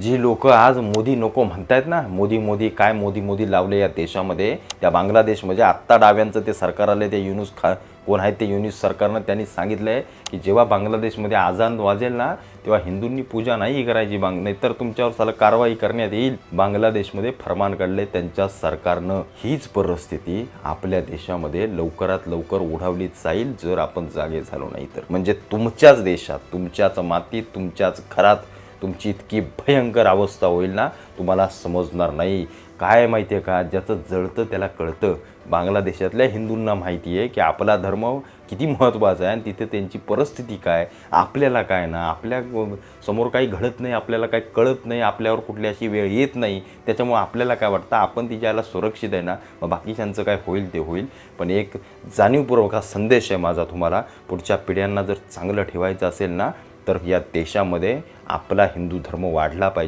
जी लोक आज मोदी नको म्हणतायत ना मोदी मोदी काय मोदी मोदी लावले या देशामध्ये त्या बांगलादेश म्हणजे आत्ता डाव्यांचं ते सरकार आले ते युनुस खा कोण आहेत ते युनुस सरकारनं त्यांनी सांगितलं आहे की जेव्हा बांगलादेशमध्ये आजान वाजेल ना तेव्हा हिंदूंनी पूजा नाही करायची बांग नाहीतर तुमच्यावर साला कारवाई करण्यात येईल. बांगलादेशमध्ये फरमान काढले त्यांच्या सरकारनं. हीच परिस्थिती आपल्या देशामध्ये लवकरात लवकर उडावली जाईल जर आपण जागे झालो नाही तर. म्हणजे तुमच्याच देशात तुमच्याच मातीत तुमच्याच घरात तुमची इतकी भयंकर अवस्था होईल ना तुम्हाला समजणार नाही. काय माहिती आहे का? ज्याचं जळतं त्याला कळतं. बांगलादेशातल्या हिंदूंना माहिती आहे की आपला धर्म किती महत्त्वाचा आहे आणि तिथे त्यांची परिस्थिती काय? आपल्याला काय ना? आपल्यासमोर काही घडत नाही आपल्याला काही कळत नाही आपल्यावर कुठली अशी वेळ येत नाही. त्याच्यामुळे आपल्याला काय वाटतं? आपण तिच्याला सुरक्षित आहे ना मग बाकीच्यांचं काय होईल ते होईल. पण एक जाणीवपूर्वक हा संदेश आहे माझा तुम्हाला. पुढच्या पिढ्यांना जर चांगलं ठेवायचं असेल ना तर या देशामध्ये आपला हिंदू धर्म वाढला पाहिजे.